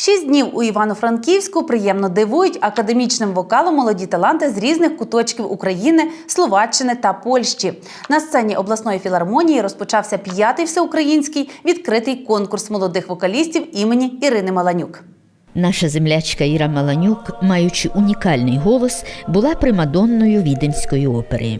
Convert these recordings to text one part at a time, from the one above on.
Шість днів у Івано-Франківську приємно дивують академічним вокалом молоді таланти з різних куточків України, Словаччини та Польщі. На сцені обласної філармонії розпочався п'ятий всеукраїнський відкритий конкурс молодих вокалістів імені Ірини Маланюк. Наша землячка Іра Маланюк, маючи унікальний голос, була примадонною віденської опери.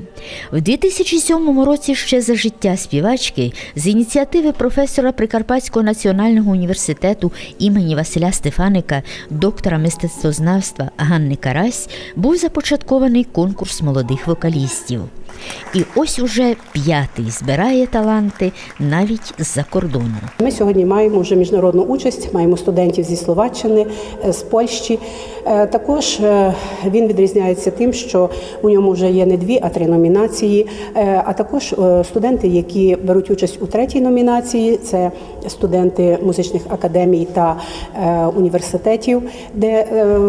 В 2007 році ще за життя співачки з ініціативи професора Прикарпатського національного університету імені Василя Стефаника, доктора мистецтвознавства Ганни Карась, був започаткований конкурс молодих вокалістів. І ось уже п'ятий збирає таланти навіть з-за кордону. Ми сьогодні маємо вже міжнародну участь, маємо студентів зі Словаччини, е, з Польщі. Е, Також е, він відрізняється тим, що у ньому вже є не дві, а три номінації. А також студенти, які беруть участь у третій номінації, це студенти музичних академій та університетів, де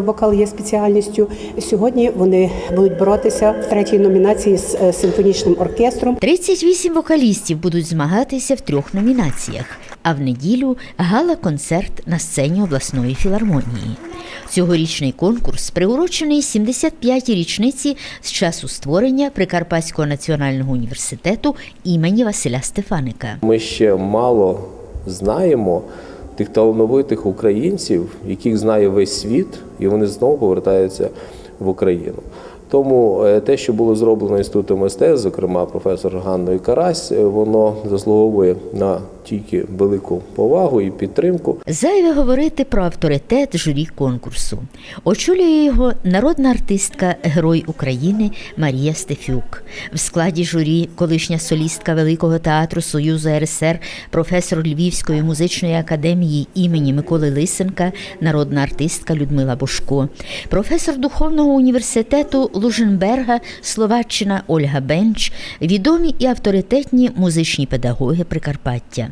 вокал є спеціальністю. Сьогодні вони будуть боротися в третій номінації з симфонічним оркестром. 38 вокалістів будуть змагатися в трьох номінаціях. А в неділю гала-концерт на сцені обласної філармонії. Цьогорічний конкурс приурочений 75-й річниці з часу створення Прикарпатського національного університету імені Василя Стефаника. Ми ще мало знаємо тих талановитих українців, яких знає весь світ, і вони знову повертаються в Україну. Тому е, те, що було зроблено інститутом мистецтв, зокрема професор Ганною Карась, е, воно заслуговує на тільки велику повагу і підтримку. Зайве говорити про авторитет журі конкурсу. Очолює його народна артистка, герой України Марія Стефюк. В складі журі колишня солістка Великого театру Союзу РСР, професор Львівської музичної академії імені Миколи Лисенка, народна артистка Людмила Бошко, професор Духовного університету Луженберга, Словаччина Ольга Бенч, відомі і авторитетні музичні педагоги Прикарпаття.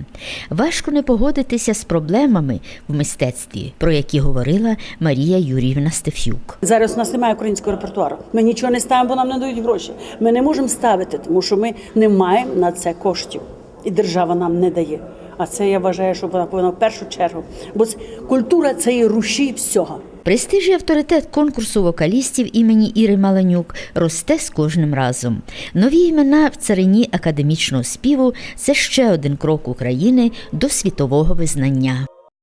Важко не погодитися з проблемами в мистецтві, про які говорила Марія Юріївна Стефюк. Зараз у нас немає українського репертуару. Ми нічого не ставимо, бо нам не дають гроші. Ми не можемо ставити, тому що ми не маємо на це коштів, і держава нам не дає. А це я вважаю, що вона повинна в першу чергу. Бо це, культура це і рушій всього. Престиж і авторитет конкурсу вокалістів імені Іри Маланюк росте з кожним разом. Нові імена в царині академічного співу це ще один крок України до світового визнання.